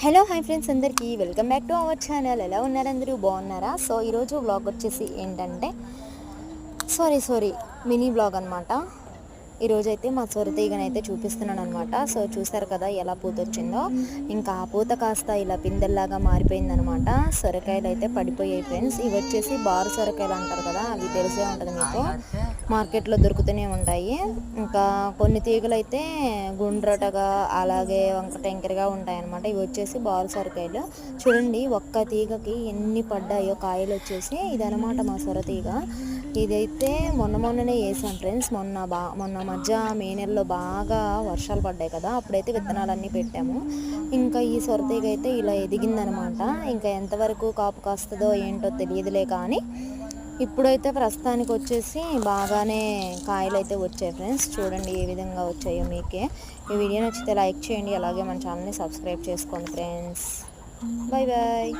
Hello hi friends అందరికీ welcome back to our channel. ఎలా ఉన్నారు అందరూ బాగున్నారా? సో ఈరోజు బ్లాగ్ వచ్చేసి ఏంటంటే సారీ సారీ మినీ బ్లాగ్ అనమాట ఈరోజు అయితే మా సొరతీగనైతే చూపిస్తున్నాను అనమాట సో చూసారు కదా ఎలా పూత వచ్చిందో? ఇంకా ఆ పూత కాస్త ఇలా పిందెల్లాగా మారిపోయిందనమాట సొరకాయలు అయితే పడిపోయాయి ఫ్రెండ్స్. ఇవి వచ్చేసి బారు సొరకాయలు అంటారు కదా అవి తెలిసే ఉంటుంది మీకు. మార్కెట్లో దొరుకుతూనే ఉంటాయి. ఇంకా కొన్ని తీగలు అయితే గుండ్రటగా అలాగే వంక టెంకరగా ఉంటాయి అనమాట ఇవి వచ్చేసి బాల్ సొరకాయలు చూడండి ఒక్క తీగకి ఎన్ని పడ్డాయో కాయలు వచ్చేసి ఇదనమాట మా సొర తీగ. ఇదైతే మొన్న మొన్ననే వేసాం ఫ్రెండ్స్. మొన్న బా మొన్న మధ్య మే నెలలో బాగా వర్షాలు పడ్డాయి కదా. అప్పుడైతే విత్తనాలన్నీ పెట్టాము. ఇంకా ఈ సొరతీగ అయితే ఇలా ఎదిగిందనమాట ఇంకా ఎంతవరకు కాపు కాస్తుందో ఏంటో తెలియదులే కానీ ఇప్పుడైతే ప్రస్తుతానికి వచ్చేసి బాగానే కాయలు అయితే వచ్చాయి ఫ్రెండ్స్. చూడండి ఏ విధంగా వచ్చాయో మీకే. ఈ వీడియో నచ్చితే లైక్ చేయండి అలాగే మన ఛానల్ని సబ్స్క్రైబ్ చేసుకోండి ఫ్రెండ్స్. Bye bye